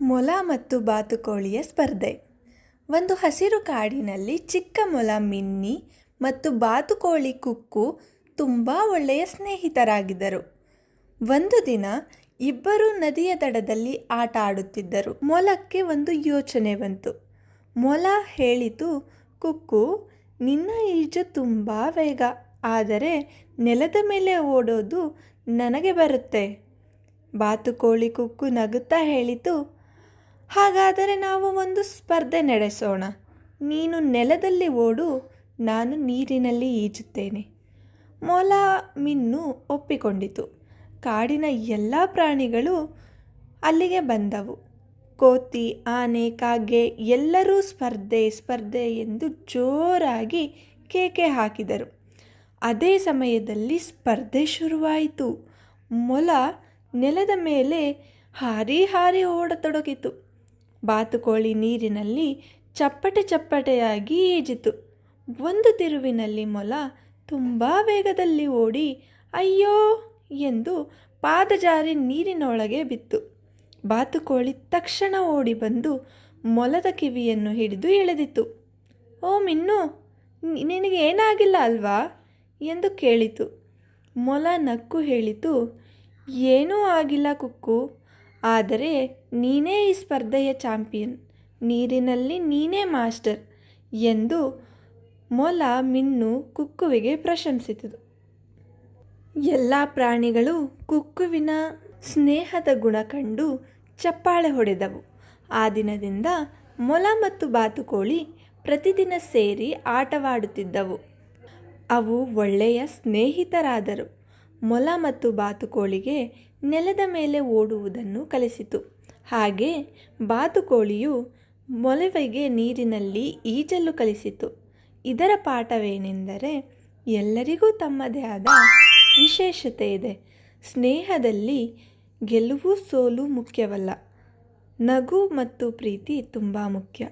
ಮೊಲ ಮತ್ತು ಬಾತುಕೋಳಿಯ ಸ್ಪರ್ಧೆ. ಒಂದು ಹಸಿರು ಕಾಡಿನಲ್ಲಿ ಚಿಕ್ಕ ಮೊಲ ಮಿನ್ನಿ ಮತ್ತು ಬಾತುಕೋಳಿ ಕುಕ್ಕು ತುಂಬ ಒಳ್ಳೆಯ ಸ್ನೇಹಿತರಾಗಿದ್ದರು. ಒಂದು ದಿನ ಇಬ್ಬರೂ ನದಿಯ ದಡದಲ್ಲಿ ಆಟ ಆಡುತ್ತಿದ್ದರು. ಮೊಲಕ್ಕೆ ಒಂದು ಯೋಚನೆ ಬಂತು. ಮೊಲ ಹೇಳಿತು, ಕುಕ್ಕು, ನಿನ್ನ ಈಜು ತುಂಬ ವೇಗ, ಆದರೆ ನೆಲದ ಮೇಲೆ ಓಡೋದು ನನಗೆ ಬರುತ್ತೆ ಬಾತುಕೋಳಿ ಕುಕ್ಕು ನಗುತ್ತಾ ಹೇಳಿತು ಹಾಗಾದರೆ ನಾವು ಒಂದು ಸ್ಪರ್ಧೆ ನಡೆಸೋಣ. ನೀನು ನೆಲದಲ್ಲಿ ಓಡು, ನಾನು ನೀರಿನಲ್ಲಿ ಈಜುತ್ತೇನೆ. ಮೊಲ ಮಿನ್ನು ಒಪ್ಪಿಕೊಂಡಿತು. ಕಾಡಿನ ಎಲ್ಲ ಪ್ರಾಣಿಗಳು ಅಲ್ಲಿಗೆ ಬಂದವು. ಕೋತಿ, ಆನೆ, ಕಾಗೆ ಎಲ್ಲರೂ ಸ್ಪರ್ಧೆ ಸ್ಪರ್ಧೆ ಎಂದು ಜೋರಾಗಿ ಕೇಕೆ ಹಾಕಿದರು. ಅದೇ ಸಮಯದಲ್ಲಿ ಸ್ಪರ್ಧೆ ಶುರುವಾಯಿತು. ಮೊಲ ನೆಲದ ಮೇಲೆ ಹಾರಿ ಹಾರಿ ಓಡತೊಡಗಿತು. ಬಾತುಕೋಳಿ ನೀರಿನಲ್ಲಿ ಚಪ್ಪಟೆ ಚಪ್ಪಟೆಯಾಗಿ ಈಜಿತು. ಒಂದು ತಿರುವಿನಲ್ಲಿ ಮೊಲ ತುಂಬ ವೇಗದಲ್ಲಿ ಓಡಿ, ಅಯ್ಯೋ! ಎಂದು ಪಾದಜಾರಿ ನೀರಿನೊಳಗೆ ಬಿತ್ತು. ಬಾತುಕೋಳಿ ತಕ್ಷಣ ಓಡಿ ಬಂದು ಮೊಲದ ಕಿವಿಯನ್ನು ಹಿಡಿದು ಎಳೆದಿತು ಓ ಮಿನ್ನು, ನಿನಗೆ ಏನಾಗಿಲ್ಲ ಅಲ್ವಾ? ಎಂದು ಕೇಳಿತು. ಮೊಲ ನಕ್ಕು ಹೇಳಿತು, ಏನೂ ಆಗಿಲ್ಲ ಕುಕ್ಕು ಆದರೆ ನೀನೇ ಈ ಸ್ಪರ್ಧೆಯ ಚಾಂಪಿಯನ್, ನೀರಿನಲ್ಲಿ ನೀನೇ ಮಾಸ್ಟರ್ ಎಂದು ಮೊಲ ಮಿನ್ನು ಕುಕ್ಕುವಿಗೆ ಪ್ರಶಂಸಿತು ಎಲ್ಲ ಪ್ರಾಣಿಗಳು ಕುಕ್ಕುವಿನ ಸ್ನೇಹದ ಗುಣ ಕಂಡು ಚಪ್ಪಾಳೆ ಹೊಡೆದವು. ಆ ದಿನದಿಂದ ಮೊಲ ಮತ್ತು ಬಾತುಕೋಳಿ ಪ್ರತಿದಿನ ಸೇರಿ ಆಟವಾಡುತ್ತಿದ್ದವು. ಅವು ಒಳ್ಳೆಯ ಸ್ನೇಹಿತರಾದರು. ಮೊಲ ಮತ್ತು ಬಾತುಕೋಳಿಗೆ ನೆಲದ ಮೇಲೆ ಓಡುವುದನ್ನು ಕಲಿಸಿತು. ಹಾಗೆ ಬಾತುಕೋಳಿಯು ಮೊಲವೆಗೆ ನೀರಿನಲ್ಲಿ ಈಜಲು ಕಲಿಸಿತು. ಇದರ ಪಾಠವೇನೆಂದರೆ ಎಲ್ಲರಿಗೂ ತಮ್ಮದೇ ಆದ ವಿಶೇಷತೆ ಇದೆ. ಸ್ನೇಹದಲ್ಲಿ ಗೆಲುವು ಸೋಲು ಮುಖ್ಯವಲ್ಲ. ನಗು ಮತ್ತು ಪ್ರೀತಿ ತುಂಬ ಮುಖ್ಯ.